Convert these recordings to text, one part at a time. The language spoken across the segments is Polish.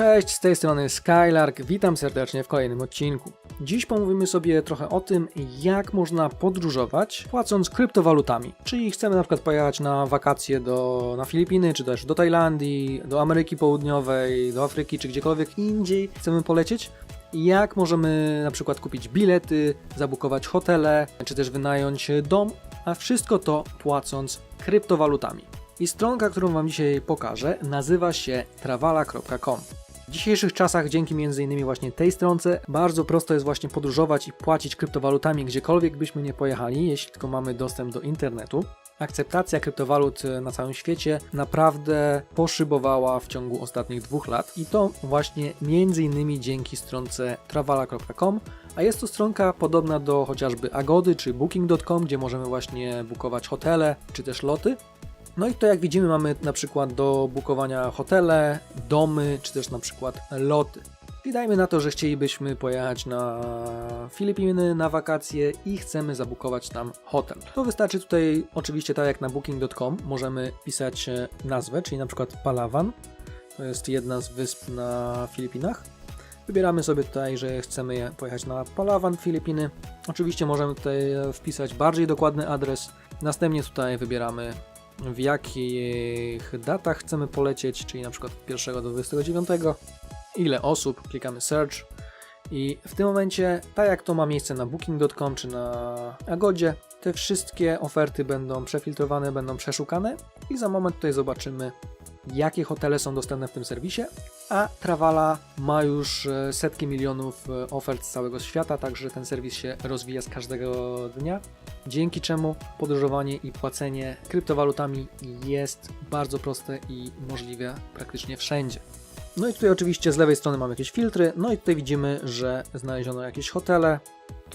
Cześć, z tej strony Skylark, witam serdecznie w kolejnym odcinku. Dziś pomówimy sobie trochę o tym, jak można podróżować płacąc kryptowalutami. Czyli chcemy na przykład pojechać na wakacje do, na Filipiny, czy też do Tajlandii, do Ameryki Południowej, do Afryki, czy gdziekolwiek indziej chcemy polecieć. Jak możemy na przykład kupić bilety, zabukować hotele, czy też wynająć dom, a wszystko to płacąc kryptowalutami. I stronka, którą Wam dzisiaj pokażę, nazywa się travala.com. W dzisiejszych czasach, dzięki m.in. właśnie tej stronce, bardzo prosto jest właśnie podróżować i płacić kryptowalutami gdziekolwiek byśmy nie pojechali, jeśli tylko mamy dostęp do internetu. Akceptacja kryptowalut na całym świecie naprawdę poszybowała w ciągu ostatnich dwóch lat i to właśnie m.in. dzięki stronce travala.com, a jest to stronka podobna do chociażby Agody czy Booking.com, gdzie możemy właśnie bukować hotele czy też loty. No i to jak widzimy mamy na przykład do bukowania hotele, domy, czy też na przykład loty. I dajmy na to, że chcielibyśmy pojechać na Filipiny na wakacje i chcemy zabukować tam hotel. To wystarczy tutaj oczywiście tak jak na booking.com możemy pisać e, nazwę, czyli na przykład Palawan. To jest jedna z wysp na Filipinach. Wybieramy sobie tutaj, że chcemy pojechać na Palawan, Filipiny. Oczywiście możemy tutaj e, wpisać bardziej dokładny adres. Następnie tutaj wybieramy w jakich datach chcemy polecieć, czyli na przykład od 1 do 29, ile osób, klikamy search. I w tym momencie, tak jak to ma miejsce na booking.com czy na Agodzie, te wszystkie oferty będą przefiltrowane, będą przeszukane i za moment tutaj zobaczymy, jakie hotele są dostępne w tym serwisie, a Travala ma już e, setki milionów e, ofert z całego świata, także ten serwis się rozwija z każdego dnia, dzięki czemu podróżowanie i płacenie kryptowalutami jest bardzo proste i możliwe praktycznie wszędzie. No i tutaj oczywiście z lewej strony mamy jakieś filtry, no i tutaj widzimy, że znaleziono jakieś hotele.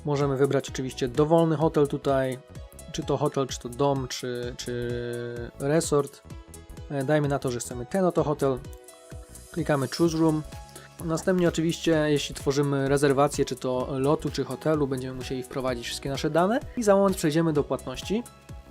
Możemy wybrać oczywiście dowolny hotel tutaj, czy to hotel, czy to dom, czy, czy resort. E, Dajmy na to, że chcemy ten oto hotel. Klikamy Choose Room. Następnie oczywiście, jeśli tworzymy rezerwację, czy to lotu, czy hotelu, będziemy musieli wprowadzić wszystkie nasze dane i za moment przejdziemy do płatności.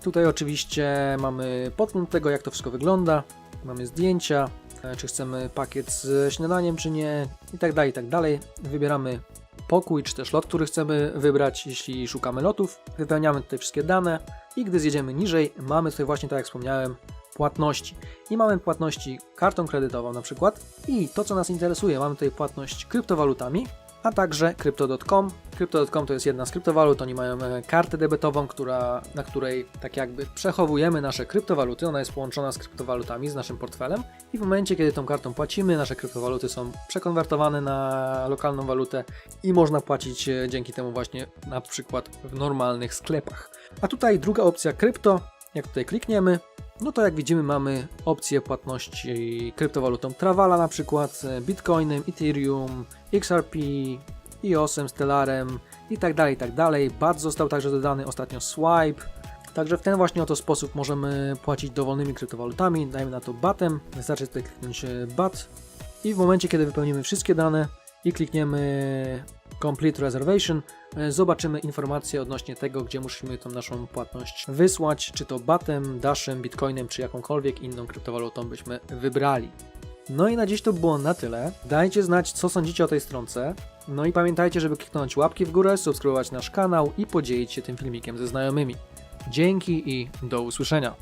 Tutaj oczywiście mamy podgląd tego, jak to wszystko wygląda. Mamy zdjęcia, e, czy chcemy pakiet z śniadaniem, czy nie, i tak dalej, i tak dalej. Wybieramy pokój, czy też lot, który chcemy wybrać, jeśli szukamy lotów. Wypełniamy tutaj wszystkie dane i gdy zjedziemy niżej, mamy tutaj właśnie, tak jak wspomniałem, płatności. I mamy płatności kartą kredytową na przykład. I to, co nas interesuje, mamy tutaj płatność kryptowalutami, a także Crypto.com. Crypto.com to jest jedna z kryptowalut, oni mają e, kartę debetową, która, na której tak jakby przechowujemy nasze kryptowaluty, ona jest połączona z kryptowalutami, z naszym portfelem i w momencie, kiedy tą kartą płacimy, nasze kryptowaluty są przekonwertowane na lokalną walutę i można płacić e, dzięki temu właśnie na przykład w normalnych sklepach. A tutaj druga opcja krypto, jak tutaj klikniemy, no to jak widzimy mamy opcję płatności kryptowalutą Travala na przykład, e, Bitcoinem, Ethereum, XRP, EOSem, Stellarem i tak dalej, tak dalej. BAT został także dodany ostatnio Swipe. Także w ten właśnie oto sposób możemy płacić dowolnymi kryptowalutami. Dajmy na to BATem. Wystarczy tutaj kliknąć e, BAT i w momencie, kiedy wypełnimy wszystkie dane i klikniemy Complete Reservation, e, zobaczymy informacje odnośnie tego, gdzie musimy tą naszą płatność wysłać, czy to batem, dashem, bitcoinem, czy jakąkolwiek inną kryptowalutą byśmy wybrali. No i na dziś to było na tyle. Dajcie znać, co sądzicie o tej stronce. No i pamiętajcie, żeby kliknąć łapki w górę, subskrybować nasz kanał i podzielić się tym filmikiem ze znajomymi. Dzięki i do usłyszenia.